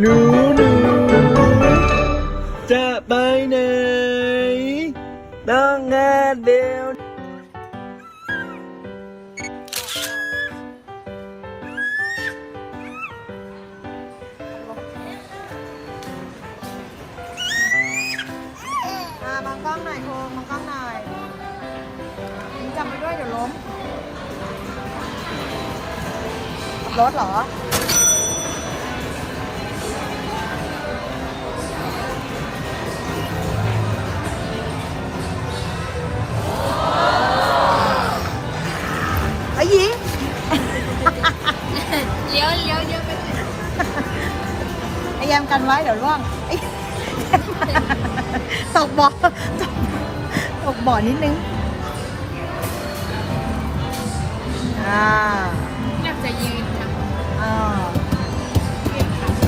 หนูหนูจะไปไหนต้องงานเดียวอ่ามองกล้องหน่อยโคงมองกล้องหน่อยนี่จำไปด้วยเดี๋ยวล้มรถเหรอ ไอ้แยมกันไว้เดี๋ยวร่วงตกบ่อตกตกบ่อนิดนึงอ่าอยากจะยืนค่ะอ่า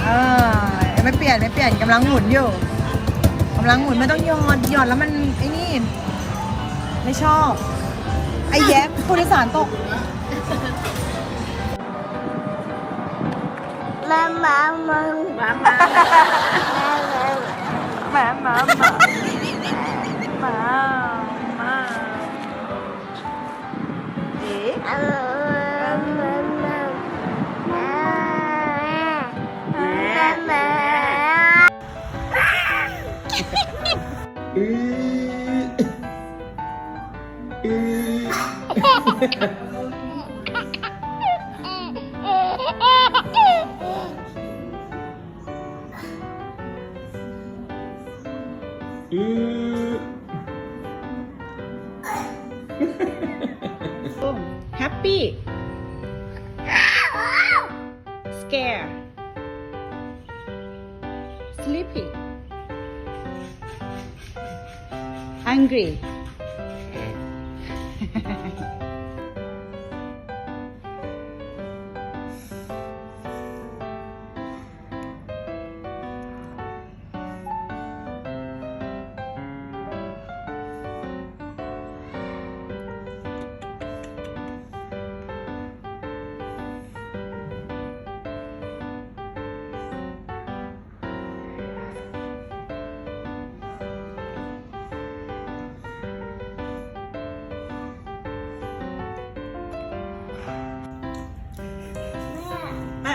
เอ่าไม่เปลี่ยนไม่เปลี่ยนกำลังหมุนอยู่กำลังหมุนไม่ต้องหยอดหยอดแล้วมันไอ้นี่ ไม่ชอบ ไอ้แย้มผู้โดยสารตก มามามามาม happy scare. Sleepy. Hungry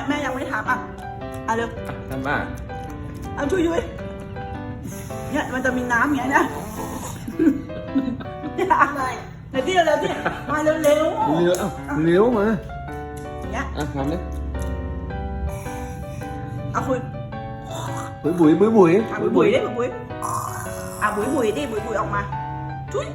แม่แม่ยังไม่ถามอะเอาเร็วทำบ้าเอาช่วยยุ้ยเนี่ยมันจะมีน้ำอย่างเงี้ยนะเนี่ยไหนที่เร็วๆที่มาเร็วๆเร็วเอ้าเร็วมาอย่างเงี้ยอะทำเลยเอาคุยบุ๋ยบุ๋ยบุ๋ยบุ๋ยอะบุ๋ยบุ๋ยดิบุ๋ยบุ๋ยอะบุ๋ยบุ๋ยดิบุ๋ยบุ๋ยออกมาช่วย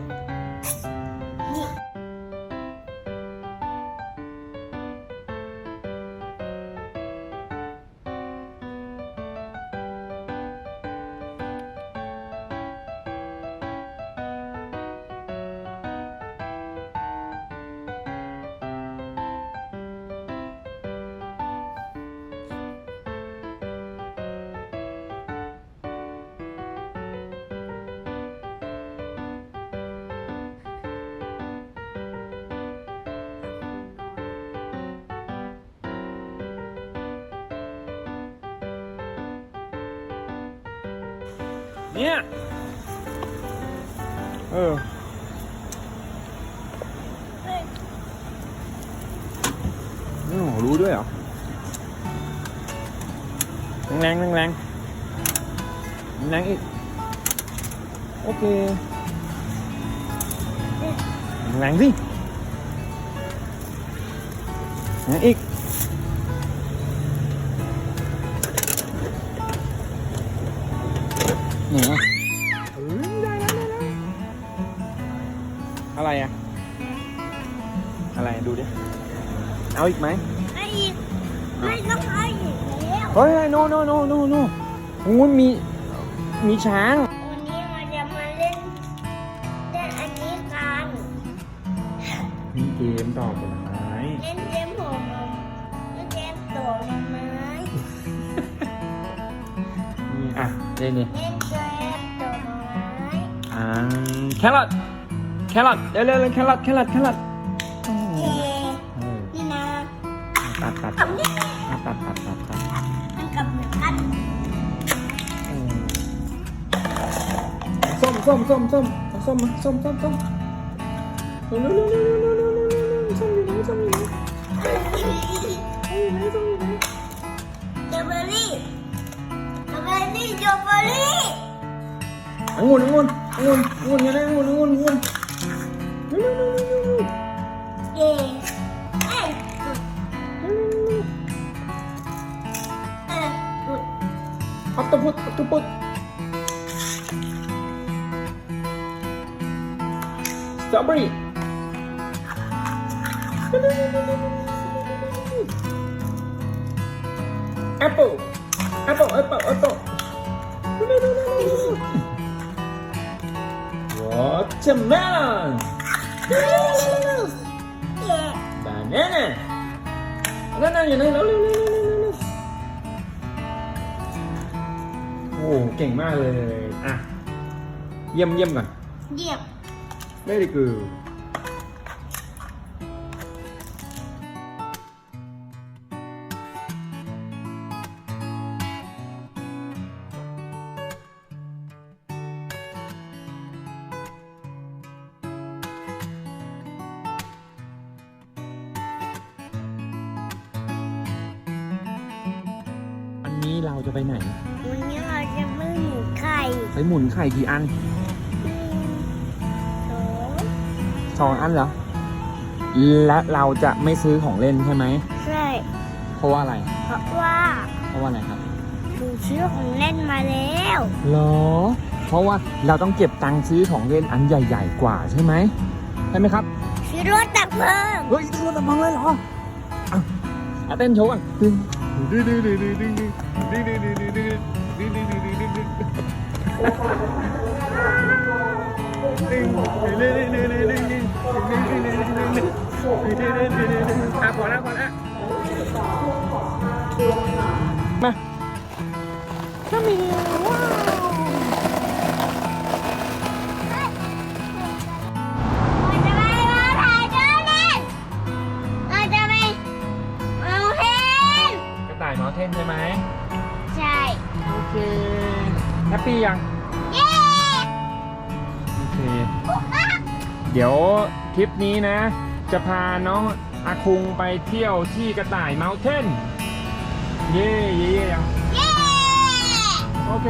เนี่ยเออโอ้รู้ด้วยเหรอแรงแรงแรงแรงอีกโอเคแรงสิแรงอีก ไหนวะเออได้แล้วได้แล้วอะไรอะอะไรดูดิ เอาอีกไหมไอ้อีกไม่ต้องเอาอีกแล้วเฮ้ยโนโนโนโนโนโอ้ยมี มีช้าง วันนี้เราจะมาเล่นเล่นอันนี้กันมีเกมต่อผลไม้เล่นเกมผมเล่นเกมตัวไม้นี่อะเล่นนี่เล่น แครอทแครอทเร็วเร็วเร็วแครอทแครอทแครอทเอนี่นะตัดตัดตัดอตัดตัดตัดตัดมันกับเหมือนกันเออส้มส้มส้มส้มเอาส้มมาส้มส้มส้มเร็วเร็วเร็วเร็วเร็วเร็วเร็วเร็วส้มอยู่ไหนส้มอยู่ไหนมอ้ยอยู่ไหนส้มอยู่ไหน เดเบอรี่เดเบอรี่เดเบอรี่ Angun, angun, angun, angun, ngun angun, angun, angun. ngun ngun ngun Apple. Apple, apple, apple. เปิลแอปเปิล Watermelon เย่ banana นั่นนั่นอยู่ไหนเร็วเร็วเร็วเร็วเร็วเร็วโอ้เก่งมากเลย อะ เยี่ยมเยี่ยมก่อน เยี่ยม very good นนี้เราจะไปไหน วันนี้เราจะไม่หมูไข่ไปหมุนไข่กี่อันสองสองอันเหรอ และเราจะไม่ซื้อของเล่นใช่ไหม ใช่ เพราะว่าอะไร เพราะว่าเพราะว่าอะไรครับหนูซื้อของเล่นมาแล้วเหรอ เพราะว่าเราต้องเก็บตังค์ซื้อของเล่นอันใหญ่ๆกว่าใช่ไหมใช่ไหมครับ ซื้อรถดับเพลิงเฮ้ยซื้อรถดับเพลิงเลยเหรออะอะเต้นโชว์กันดึงดึงดึงดึงดึงดึง ดึงดึงดึงดึงดึงดึงดึงดึงดึงอะพอแล้วพอแล้วมาถ้ามีว้าวจะไปมาถ่ายเจ้าเล่นเราจะไปเอาเห็นกระต่ายเมาเทนใช่ไหม เคแฮปปี้ยังเย้โอเค เดี๋ยวทริปนี้นะ จะพาน้องอาคุงไปเที่ยวที่กระต่ายเมาเทนเย่เย่เย่ยังเย้โอเค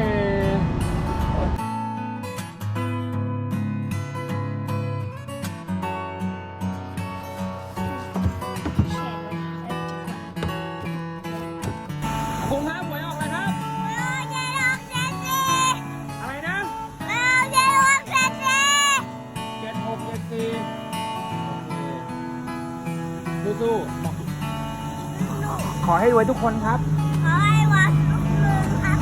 คุงครับห ขอให้รวยทุกคนครับ ขอให้วันทุกคืนครับ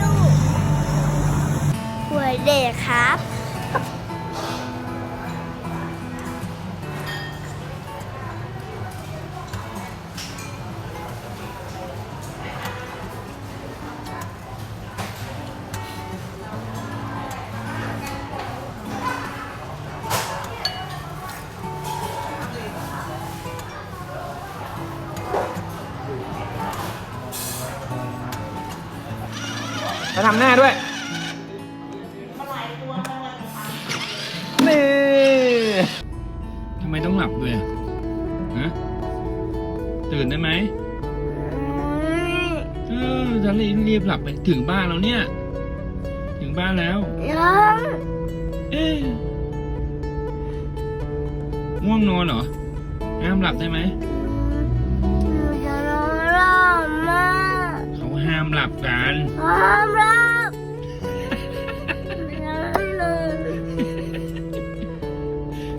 ลูกหวยเด็กครับ มาทำหน้าด้วยนี่ทำไมต้องหลับด้วยอะฮะตื่นได้ไหมเออจะรีบรีบหลับไปถึงบ้านแล้วเนี่ย ถึงบ้านแล้วยังเอ๊ะง่วงนอนเหรอห้ามหลับได้ไหมาห้ามหลับกันความรักยังนอน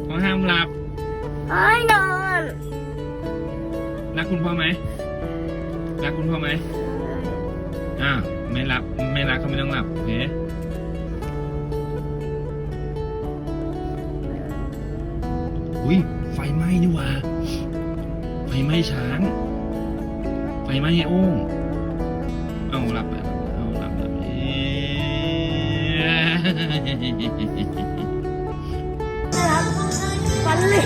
เขาห้ามหลับให้นอนรักคุณพ่อไหมรักคุณพ่อไหมอ้าวไม่รับไม่รักเขาไม่ต้องหลับโอเคอุ้ยไฟไหม้นี่หว่าไฟไหม้ช้าง ไฟไหม้ไอ้โอ้ง ต้องหลับอ่ะเอาหลับแบบนี้ฟันเลย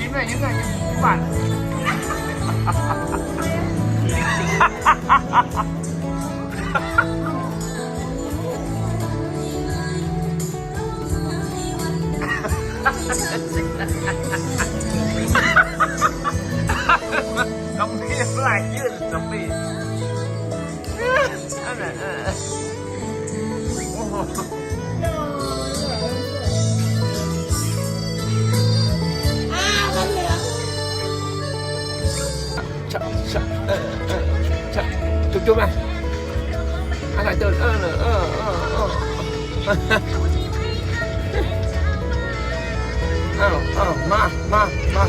ยิ้มหน่อยยิ้มหน่อยยิ้มหวาน น้องพี่ไหลยืดน้องพี่นั่นอหละ จุ๊บจุ๊บมาอะไรเดินเออเออเออเออเอออ้าวอ้าวมามามา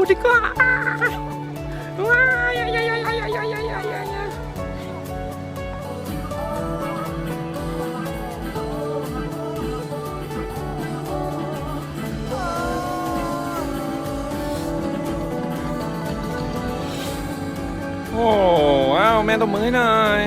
ายจับตูดดีกว่าว้ายยายยายยายยายยายยายยายยายโอ้ว้าวแม่ตบมือให้หน่อย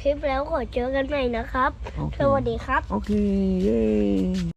คลิปแล้วขอเจอกันใหม่นะครับสวัสดีครับ โอเค เย้